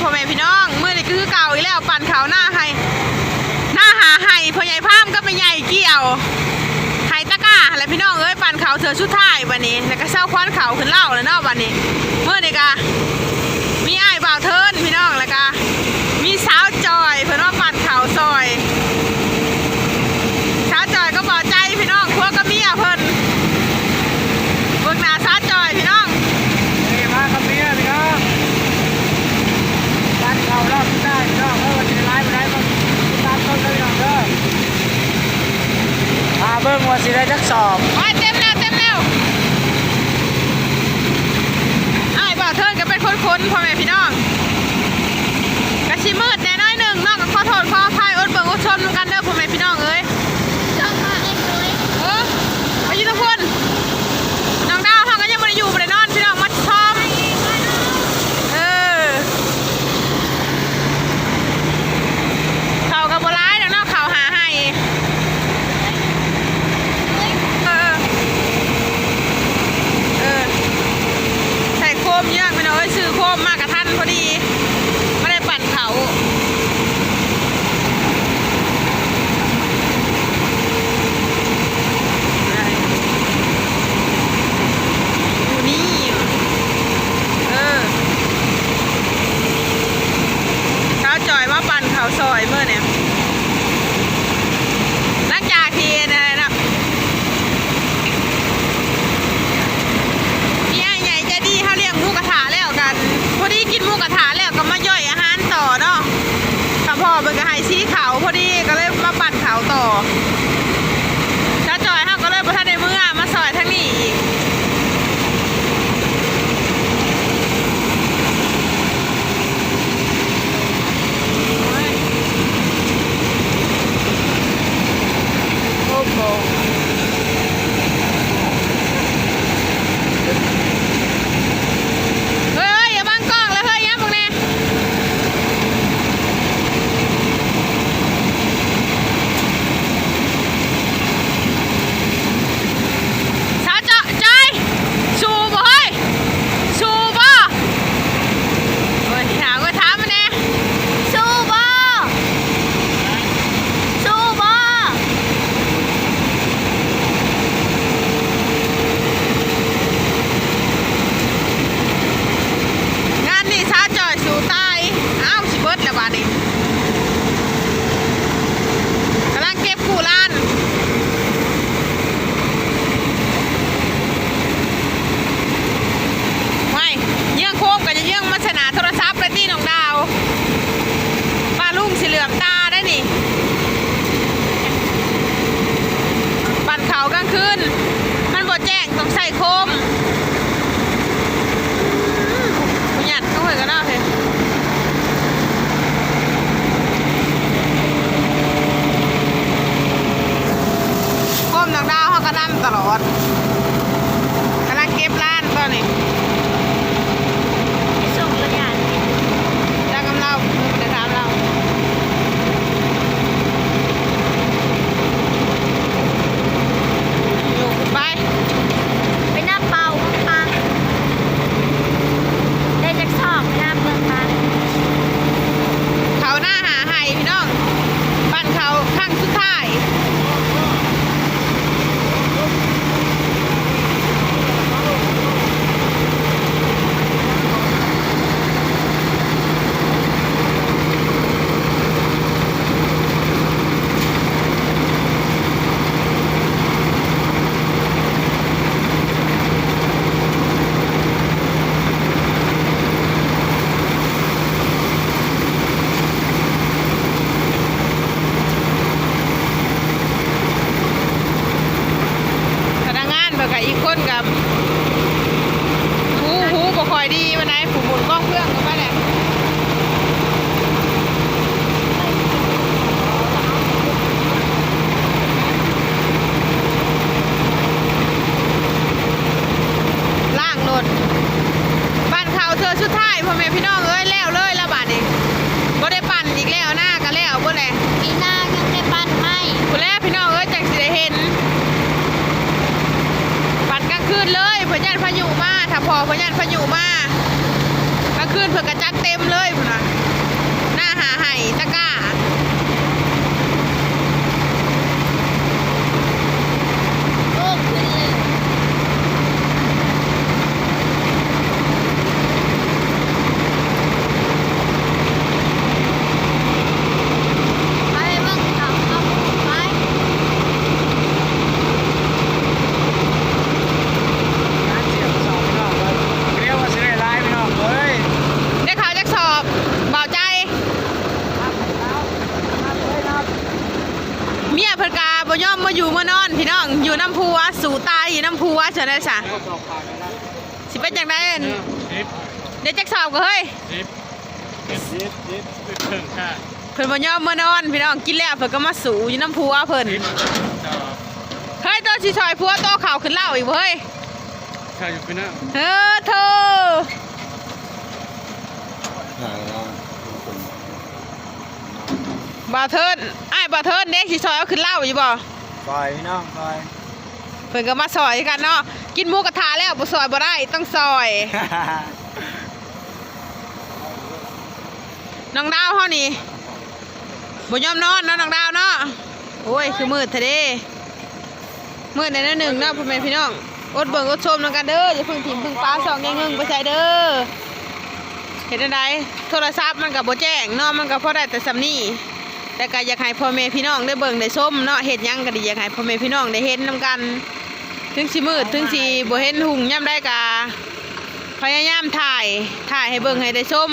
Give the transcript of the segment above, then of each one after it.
พ่อแม่พี่น้องเมื่อนี่คือเก่าอีกแล้วปั่นเขาหน้าให้หน้าหาให้พ่อใหญ่พามก็ไม่ใหญ่เกี่ยวไฮตะก้าอะไรพี่น้องเอ้ยปั่นเขาเธอชุดไทยวันนี้แล้วก็เช่าควันเขาขึ้นเล่าแล้วเนาะวันนี้เมื่อนี่กะมีไอ้บ่าวเทินพี่น้องแล้วกะมีสาวจอยพื่อน มากับท่านพอดี ไม่ได้ปั่นเขา แล้วก็อีกคนกับฮู้ฮู้บ่คอยดีวันไหนผู้หมุนกล้องเครื่องก็ไปแหละ พญานพายุมาถ้าพอพญานพายุมากลางคืนเผื่อกระจักเต็มเลยนะหน้าหาไห่ตะก้า เมียพกาบ่ย่อมมาอยู่มานอน พี่น้องอยู่น้ำพัวสู่ตายอนน้ำพัวเฉยเลยจ้ะสิเป็นจังไดเนเด็กแจ็คสอบก็เฮ้ยคเพิ่นบ่ย่อมมานอน พี่น้องกินแล้วเพิ่นก็มาสู่อยู่น้ำพัวเพิ่นเฮ้ยตัวชิชอยพัวตัวข่าขึ้นเล่าอีกเว้ยชฮ้เออเธอ บ่าวเทินอ้ายบ่าวเทินเด้สิซอยเอาขึ้นเล่าอยู่บ่ซอยพี่น้องซอย เพิ่นก็มาซอยกันเนาะกินหมูกระทะแล้วบ่ซอยบ่ได้ต้องซอย น้องดาวเฮานี่บ่ยอมนอนเนาะน้องดาวเนาะโอ้ยคือมืดแท้เด้มืดในนั้นหนึ่งเนาะพ่อแม่พี่น้องอดเบิ่งอดชมนำกันเด้ออย่าเพิ่งถิ่มเพิ่งปลาสองแงงึงไปใส่เด้อเห็นอะไรโทรศัพท์มันก็บ่แจ้งเนาะมันก็พอได้แต่สำนี้ แต่ก็อยากให้พ่อแม่พี่น้องได้เบิ่งได้ชมเนาะเฮ็ดหยังก็ดีอยากให้พ่อแม่พี่น้องได้เห็นนํกัน ถึงสิมืดถึงสิบ่เห็นหุ่งย่ำได้กาพยายามถ่ายถ่ายให้เบิ่งให้ได้ชม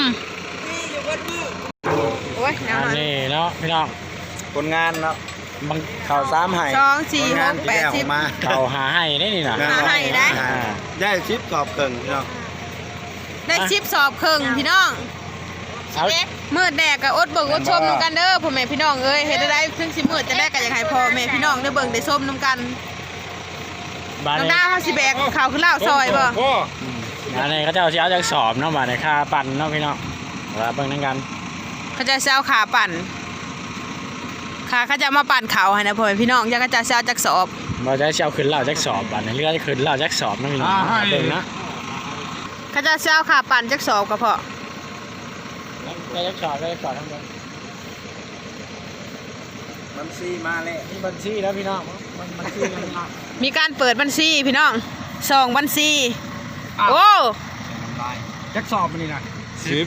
โอ้ยน้ำหน่อยนี่เนาะพี่น้องผลงานเนาะบางเข่าสามไห่สองสี่ผลหงานกที่แปดแล้วสิบมาเขาหาให้ได้นี่นะ หาให้ได้ อ่า ได้ชิปสอบเกิงพี่น้องได้ชิปสอบครึ่งพี่น้อง เอาเอ๊ะมืดแดกก็อดเบิ่งอดชมนํกันเด้อพ่อแม่พี่น้องเอ้ยเฮ็ดได้ถึงสิมืดจะได้ก็อยากให้พ่อแม่พี่น้องได้เบิ่งได้ชมนํกันบานน้องนี้ดาวเฮาสิแบกข้าวขึ้นเหล้าซอยบ่บานนี้เขาจะเอาสิเอาจากสอบเนาะบานนี้ค่าปั่นเนาะพี่น้องว่าเบิ่งนั่งกันเขาจะเอาขาปั่นขาเขาจะมาปั่นเขาให้นะพ่อแม่พี่น้องอยากก็จะเอาจักสอบเราจะสิเอาขึ้นเหล่าจากสอบบานนี้เรือจะขึ้นเหล่าจากสอบเนาะพี่น้องเบิ่งนะเขาจะเอาขาปั่นจักสอบก็พอ ได้จากสอบได้จากสอบทั้งหมดมันซีมาแล้วนี่บัญชีแล้วพี่น้องมันบัญชีแล้วพี่น้องมีการเปิดบัญชีพี่น้องสองบัญชีโอ้จักสอบมันนี่นะสิบ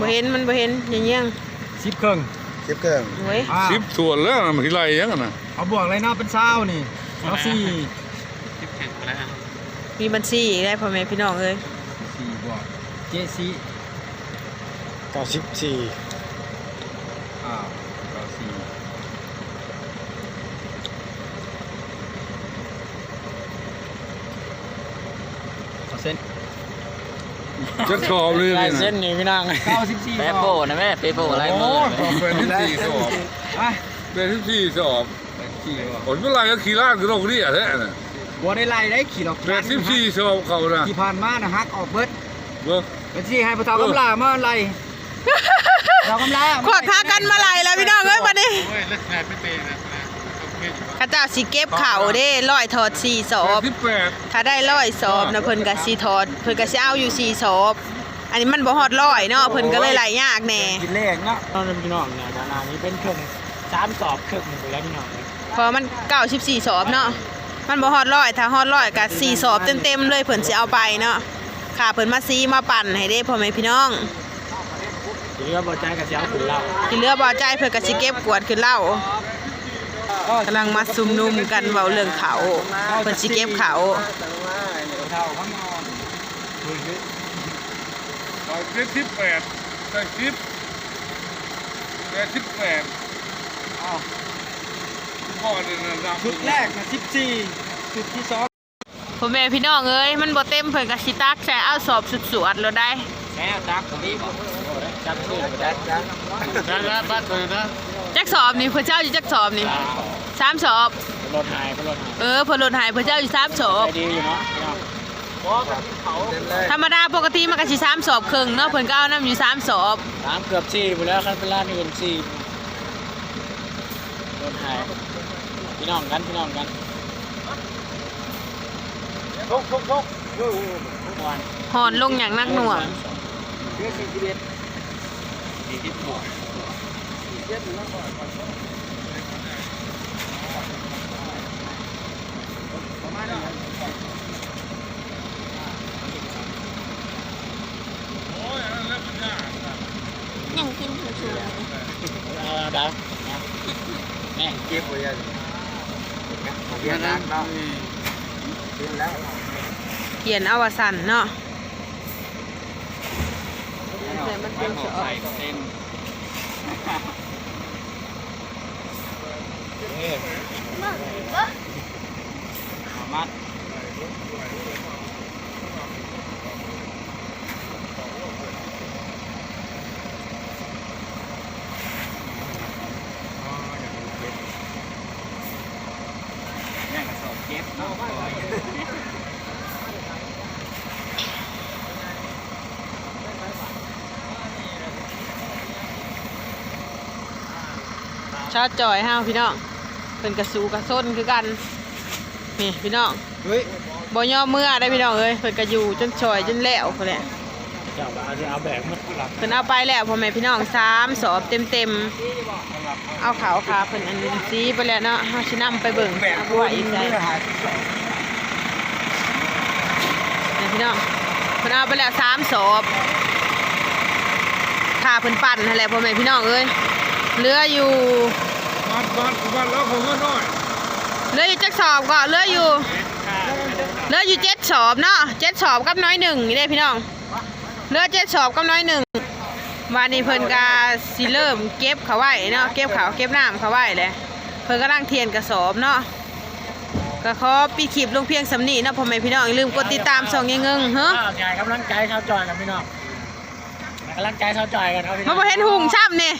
บ่เห็นมันบ่เห็นอย่างเงี้ยงสิบเครื่องสิบเครื่องเว้ยสิบส่วนแล้วนะมันที่ไรยังนะเอาบวกเลยเนาะเป็นเช้านี่เอาสี่สิบแข่งแล้วมีบัญชีอีกได้พ่อแม่พี่น้องเอ้ยสี่บวกเจซี เก้าสิบสี่อ้าวเราสี่เอาเส้นจะสอบเลยลายนี่เส้นนะนี่พี่น้องเก้าสิบสี่แปโป้นะแม่เปโป้อะไรมือสอบเป็นที่สี่สอบอะเป็นที่สี่สอบขี่บ่ผลเวลาก็ขี่ลาดก็ต้องเรียกแท้น่ะบัวได้ไล่ได้ขี่ดอกเป็นที่สี่สอบเขานะที่ผ่านมานะฮักออกเบิดเบิ่งเป็นที่ให้พระเจ้ากำลามาไล่ เรากำลาขอดพากันมาไหลแล้วพี่น้องเอ้ยบัดนี้โอ้ยเลิกงานไม่เป็นนะโอเคอยู่ข้าเจ้าสิเก็บเข่าวเด้ร้อยถอดสี่สอบที่แปดถ้าได้ร้อยสอบนะเพิ่นก็สิถอดเพิ่นก็สิเอาอยู่สี่สอบอันนี้มันบ่ฮอดร้อยเนาะเพิ่นก็เลยไหลยากแน่กินเลขเนาะตอนพี่น้องเนี่ยดานานี้เป็นเครื่องสามสอบเครื่องหนึ่งไปแล้วพี่น้องเพอมัน94สอบเนาะมันบ่ฮอดร้อยถ้าฮอดร้อยก็สี่สอบเต็มๆเลยเพิ่นสิเอาไปเนาะค่ะเพิ่นมาซีมาปั่นให้เด้พ่อแม่พี่น้อง ทีนี้ก็บอกใจกับเสียขึ้นเหล่าที่เหลือบ่ใจเพิ่นก็สิเก็บกวาดขึ้นเหล้ากำลังมาซุ่มนุมกันเว้าเรื่องเขาเพิ่นสิเก็บเขาเท่าข้างนอกเอาเจ็ดสิบแปดได้สิบแปดสิบแปดอ้าวพ่อเนี่ยนะนำชุดแรกนะสิบสี่ชุดที่สองพ่อแม่พี่น้องเอ้ยมันบ่เต็มเพิ่นก็สิตักใส่เอาสอบสุดสวดแล้วได้แม่ดักตรงนี้บอก จับชื่อจับจับนะนะบ้านตัวนะจักสอบนี่เพิ่นเจ้าอยู่จักสอบนี่สามสอบรถหายรถหายเออเพิ่นลดให้เพิ่นเจ้าอยู่สามสอบใจดีอยู่เนาะเต็มเลยธรรมดาปกติมันก็สิสามสอบครึ่งเนาะเพิ่นก็เอานํอยู่สามสอบสามเกือบสี่ไปแล้วครับเป็นร้านอื่นสี่รถหายพี่น้องกันพี่น้องกันทุกทุกทุกวันหอนลงอย่างนักหน่วงเดือน สี่สิบหกเจ็ดหนึ่งก่อนประมาณนี้โอ้ยอันนั้นแล้วมันยากยังกินถูกเอาดาแม่เก็บไว้ยังเรียนแล้วเขียนอวสันเนาะ แต่มันเป็นสอบใส่เส้นมมัดแม่งกระสอบเก็บเนาะ ชาจอยห้าวพี่น้องเป็นกระสูกระส้นคือกันนี่พี่น้องเฮ้ยบ่ย่อเมื่อได้พี่น้องเอ้ยเพิ่นก็อยู่จนชอยจนแล้วพุ่นแหละเจ้าเอาเอาแบกมาหลับเพิ่นเอาไปแล้วพ่อแม่พี่น้องสามสอบเต็มๆเอาขาวขาเพิ่นอันนี้สีไปแล้วเนาะเฮาสินํไปเบิ่งแบกเอาไปตัวไว้อีอีกกเลใส่ยหานี่พี่น้องเพิ่นเอาไปแล้วสามสอบขาเพิ่นปั่นนั่นแหละพ่อแม่พี่น้องเอ้ย เหลืออยู่บ้านบ้านบ้านแล้วผมก็น้อยเหลืออยู่จักสอบก็เหลืออยู่เหลืออยู่เจ็ดสอบเนาะเจ็ดสอบกับน้อยหนึ่งนี่เด้พี่น้องเหลือเจ็ดสอบกับน้อยหนึ่งวันนี้เพิ่นก็สิเริ่มเก็บเขาไว้เนาะเก็บเขาวเก็บน้ำเขาไว้เลยเพิ่นกำลังเทียนกระสอบเนาะก็ขอปีคลิปลงเพียงสำนีเนาะพ่อแม่พี่น้องอย่าลืมกดติดตามส่องยังเงิงเฮ้อใหญ่กำลังใจชาวจอยกันพี่น้องกำลังใจชาวจอยกันเอาพี่น้มาองบ่เห็นหุงซ้ำนี่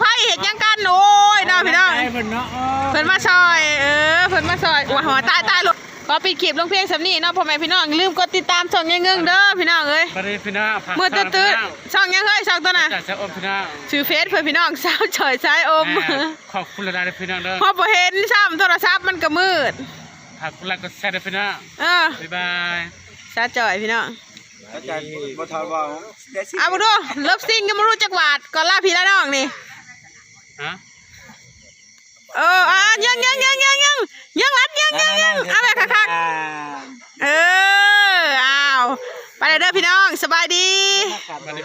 ไพ่เห็ดหยังกันโอ้ยเนาะพี่น้องใจเพิ่นเนาะเออเพิ่นมาซอย เออเพิ่นมาซอยโอ้ยหัวตายตายลูกขอปิดคลิปลงเพียงสำนีเนาะพ่อแม่พี่น้องอย่าลืมกดติดตามช่องยังเงิงเด้อพี่น้องเอ้ยประเดี๋ยวพี่น้องผักมือตื้อตื้อช่องยังเฮ้ยช่องตัวน่ะจากเจ้าอมพี่น้องชื่อเฟซเพื่อนพี่น้องสาวฉอยซ้ายอมแม่ขอบคุณหลายๆพี่น้องเด้อพอบ่เห็นซ้ำโทรศัพท์มันก็มืดฝากกดไลค์กดแชร์ด้วยพี่น้องเออบ๊ายบายสาวจ่อยพี่น้องอาจารย์บ่ทอนว่าเดี๋ยวสิเอามาดูเลิฟซิงก็ไม่รู้จักหวาดก่อนล่าพี่ละน้องนี่ ฮะเอออะยังยังยังยังยังยังรัดยังยังยังเอาแบบคักๆเอออ้าวไปเลยเด้อพี่น้องสบายดีสวัสดี